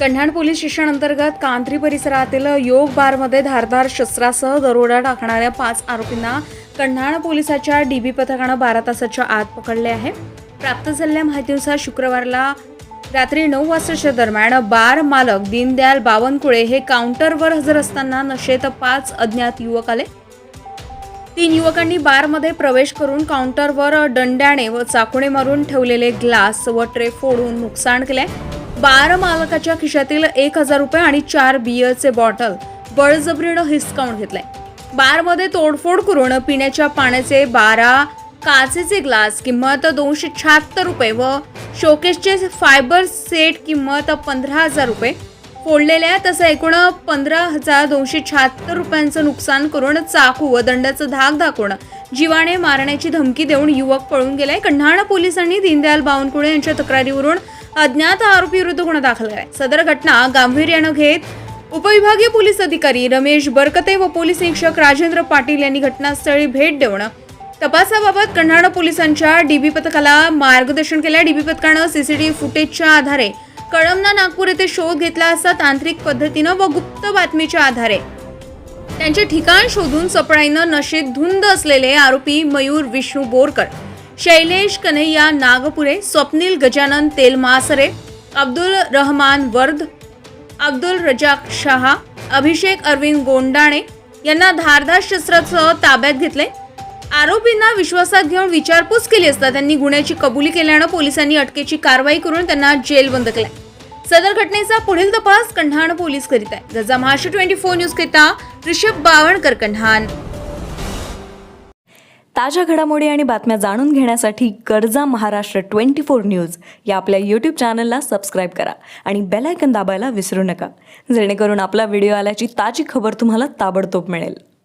कन्हाण police station अंतर्गत कांत्री परिसरातील योग बारमध्ये धारदार शस्त्रासह दरोडा टाकणाऱ्या पाच आरोपींना कन्हाण पोलिसाच्या डीबी पथकानं बारा तासाच्या आत पकडले आहे. प्राप्त झालेल्या माहितीनुसार शुक्रवारला रात्री नऊ वाजताच्या दरम्यान बार मालक दीनदयाल बावनकुळे हे काउंटरवर हजर असताना नशेत पाच अज्ञात युवक आले. तीन युवकांनी बारमध्ये प्रवेश करून काउंटरवर दंड्याने व चाकुने मारून ठेवलेले ग्लास व ट्रे फोडून नुकसान केले. बार मालकाच्या खिशातील एक हजार रुपये आणि चार बियरचे बॉटल बळजबरीनं हिसकावून घेतले बारमध्ये तोडफोड करून पिण्याच्या पाण्याचे बारा काचेचे ग्लास किंमत दोनशे शहात्तर रुपये व शोकेसचे फायबर सेट किंमत पंधरा हजार रुपये फोडलेल्या तसं एकूण पंधरा हजार दोनशे शहात्तर रुपयांचं नुकसान करून चाकू व दंडाचं धाक दाखवून जीवाने मारण्याची धमकी देऊन युवक पळून गेलाय. कन्हाळा पोलिसांनी दीनदयाल बावनकुळे यांच्या तक्रारीवरून अज्ञात आरोपी विरुद्ध गुन्हा दाखल केलाय. सदर घटना गांभीर्यानं घेत उपविभागीय पोलीस अधिकारी रमेश बरकते व पोलीस निरीक्षक राजेंद्र पाटील यांनी घटनास्थळी भेट देऊन तपासाबाबत कन्हाळा पोलिसांच्या डीबी पथकाला मार्गदर्शन केल्या. डीबी पथकानं सीसीटीव्ही फुटेजच्या आधारे कळमना नागपूर येथे शोध घेतला असता तांत्रिक पद्धतीनं व गुप्त बातमीच्या आधारे. त्यांचे ठिकाण शोधून सपळाईनं नशेत धुंद असलेले आरोपी मयूर विष्णू बोरकर शैलेश कन्हैया नागपुरे स्वप्नील गजानन तेलमासरे अब्दुल रहमान वर्द अब्दुल रजाक शहा अभिषेक अरविंद गोंडाणे यांना धारदार शस्त्रासह ताब्यात घेतले. आरोपींना विश्वासात घेऊन विचारपूस केली असता त्यांनी गुन्ह्याची कबुली केल्यानं पोलिसांनी अटकेची कारवाई करून त्यांना जेलबंद केलाय. सदर घटनेचा पुढील तपास कंढाण पोलीस करीत आहे. गजा महाराष्ट्र ट्वेंटी फोर न्यूज करिता ऋषभ बावणकर कंढाण. ताज्या घडामोडी आणि बातम्या जाणून घेण्यासाठी गरजा महाराष्ट्र ट्वेंटी फोर न्यूज या आपल्या यूट्यूब चॅनलला सबस्क्राईब करा आणि बेलायकन दाबायला विसरू नका. जेणेकरून आपला व्हिडिओ आल्याची ताजी खबर तुम्हाला ताबडतोब मिळेल.